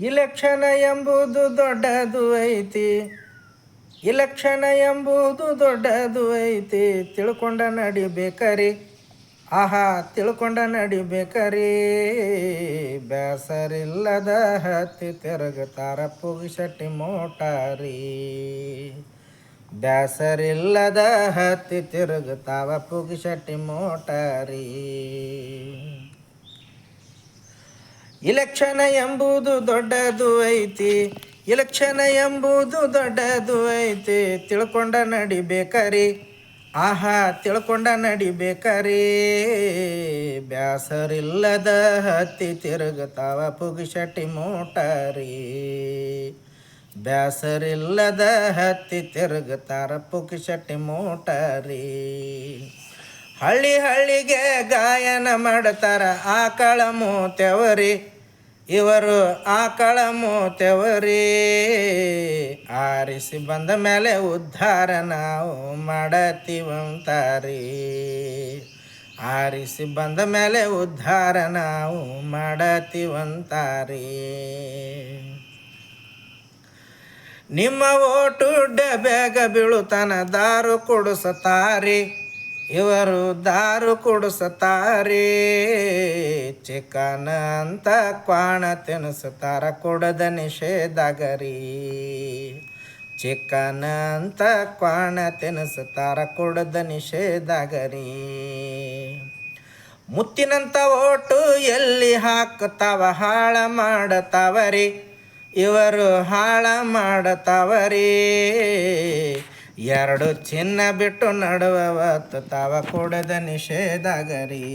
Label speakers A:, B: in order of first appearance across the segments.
A: Election ಎಂಬುದು ದೊಡ್ಡದು ಐತಿ. ಇಲೆಕ್ಷನ್ ಎಂಬುದು ದೊಡ್ಡದು ಐತಿ. ತಿಳ್ಕೊಂಡ ನಡಿಬೇಕರಿ ಆಹಾ, ತಿಳ್ಕೊಂಡ ನಡಿಬೇಕರಿ ಬೇಸರಿಲ್ಲದ ಹತ್ತಿ ತಿರುಗುತ್ತಾರ ಪುಗಿಸಟ್ಟಿ ಮೋಟಾರಿ. ಬ್ಯಾಸರಿಲ್ಲದ ಹತ್ತಿ ತಿರುಗುತ್ತಾವ ಪುಗಿಸಟ್ಟಿ ಮೋಟಾರಿ. ಇಲೆಕ್ಷನ್ ಎಂಬುದು ದೊಡ್ಡದು ಐತಿ. ಇಲೆಕ್ಷನ್ ಎಂಬುದು ದೊಡ್ಡದು ಐತಿ. ತಿಳ್ಕೊಂಡ ನಡಿಬೇಕರಿ ಆಹಾ, ತಿಳ್ಕೊಂಡ ನಡಿಬೇಕರಿ ಬ್ಯಾಸರಿಲ್ಲದ ಹತ್ತಿ ತಿರುಗುತ್ತಾವ ಪುಗಿಶಟ್ಟಿ ಮೋಟಾರಿ. ಬ್ಯಾಸರಿಲ್ಲದ ಹತ್ತಿ ತಿರುಗುತ್ತಾರ ಪುಗಿಶಟ್ಟಿ ಮೋಟಾರಿ. ಹಳ್ಳಿ ಹಳ್ಳಿಗೆ ಗಾಯನ ಮಾಡ್ತಾರ ಆಕಳ ಮೂತೆವರಿ ಇವರು ಆಕಳ ಮೂತೆವರಿ ಆರಿಸಿ ಬಂದ ಮೇಲೆ ಉದ್ಧಾರ ನಾವು ಮಾಡತೀವಂತಾರಿ. ಆರಿಸಿ ಬಂದ ಮೇಲೆ ಉದ್ಧಾರ ನಾವು ಮಾಡತೀವಂತಾರಿ. ನಿಮ್ಮ ಓಟು ಡಬ್ಯಾಗ ಬೀಳುತ್ತಾನ ದಾರು ಕೊಡಿಸತಾರಿ. ಇವರು ದಾರು ಕುಡಿಸುತ್ತಾರೆ ಚಿಕನ ಅಂತ ಕ್ವಾಣ ತಿನ್ನಿಸುತ್ತಾರ ಕೊಡದ ನಿಷೇಧಗರಿ. ಚಿಕನ ಅಂತ ಕ್ವಾಣ ತಿನ್ನಿಸುತ್ತಾರ ಕೊಡದ ನಿಷೇಧಗರಿ. ಮುತ್ತಿನಂತ ಓಟು ಎಲ್ಲಿ ಹಾಕ್ತಾವ ಹಾಳ ಮಾಡತಾವರಿ. ಇವರು ಹಾಳ ಮಾಡತಾವರಿ. ಎರಡು ಚಿನ್ನ ಬಿಟ್ಟು ನಡುವವತ್ತು ತಾವ ಕೊಡದ ನಿಷೇಧಾಗರಿ.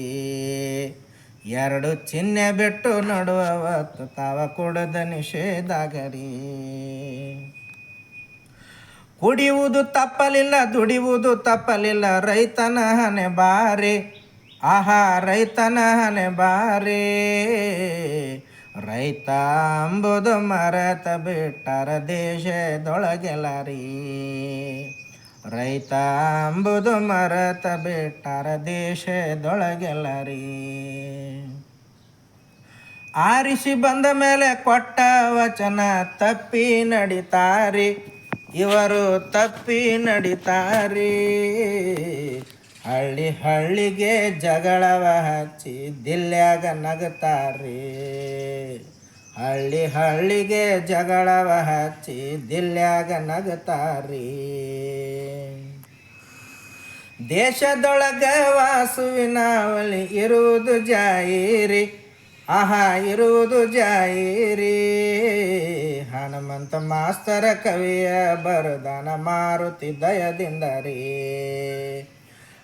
A: ಎರಡು ಚಿನ್ನ ಬಿಟ್ಟು ನಡುವವತ್ತು ತಾವ ಕೊಡದ ನಿಷೇಧಾಗರಿ. ಕುಡಿಯುವುದು ತಪ್ಪಲಿಲ್ಲ, ದುಡಿಯುವುದು ತಪ್ಪಲಿಲ್ಲ, ರೈತನ ಹನೆ ಬಾರಿ. ಆಹಾ, ರೈತನ ಹನೆ ಬಾರಿ. ರೈತ ಅಂಬುದು ಮರತ ಬಿಟ್ಟರ ದೇಶದೊಳಗೆಲರಿ ರೈತ ಅಂಬುದು ಮರತ ಬಿಟ್ಟರ ದೇಶದೊಳಗೆಲ್ಲ ರೀ. ಆರಿಸಿ ಬಂದ ಮೇಲೆ ಕೊಟ್ಟ ವಚನ ತಪ್ಪಿ ನಡಿತಾರಿ. ಇವರು ತಪ್ಪಿ ನಡಿತಾರಿ. ಹಳ್ಳಿ ಹಳ್ಳಿಗೆ ಜಗಳವ ಹಚ್ಚಿ ದಿಲ್ಯಾಗ ನಗತಾರಿ ಹಳ್ಳಿ ಹಳ್ಳಿಗೆ ಜಗಳವ ಹಚ್ಚಿ ದಿಲ್ಯಾಗ ನಗತಾರಿ ದೇಶದೊಳಗ ವಾಸುವಿನಾವಲಿ ಇರುವುದು ಜಾಯಿರಿ ಆಹಾ ಇರುವುದು ಜಾಯಿರಿ ಹನುಮಂತ ಮಾಸ್ತರ ಕವಿಯ ಬರದಾನ ಮಾರುತಿ ದಯದಿಂದ ರೀ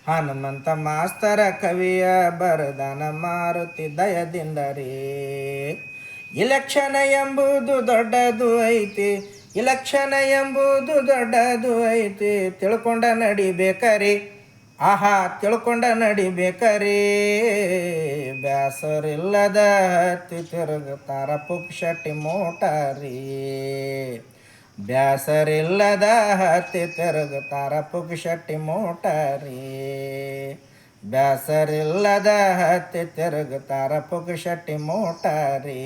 A: ಹನುಮಂತ ಮಾಸ್ತರ ಕವಿಯ ಬರದಾನ ಮಾರುತಿ ದಯದಿಂದರಿ. ಇಲಕ್ಷಣ ಎಂಬುದು ದೊಡ್ಡದು ಐತಿ, ಇಲಕ್ಷಣ ಎಂಬುದು ದೊಡ್ಡದು ಐತಿ, ತಿಳ್ಕೊಂಡ ನಡಿಬೇಕರಿ ಆಹಾ, ತಿಳ್ಕೊಂಡ ನಡಿಬೇಕರಿ ಬ್ಯಾಸರಿಲ್ಲದ ತಿರುಗುತ್ತಾರ ಪುಕ್ಷಟಿ ಮೋಟಾರಿ. ಬ್ಯಾಸರಿಲ್ಲದ ಹತ್ತಿ ತಿರುಗುತ್ತಾರ ಪುಕ್ಷಟಿ ಮೋಟಾರಿ. ಬ್ಯಾಸರಿಲ್ಲದ ಹತ್ತಿ ತಿರುಗುತ್ತಾರ ಪುಕ್ಷಟಿ ಮೋಟಾರಿ.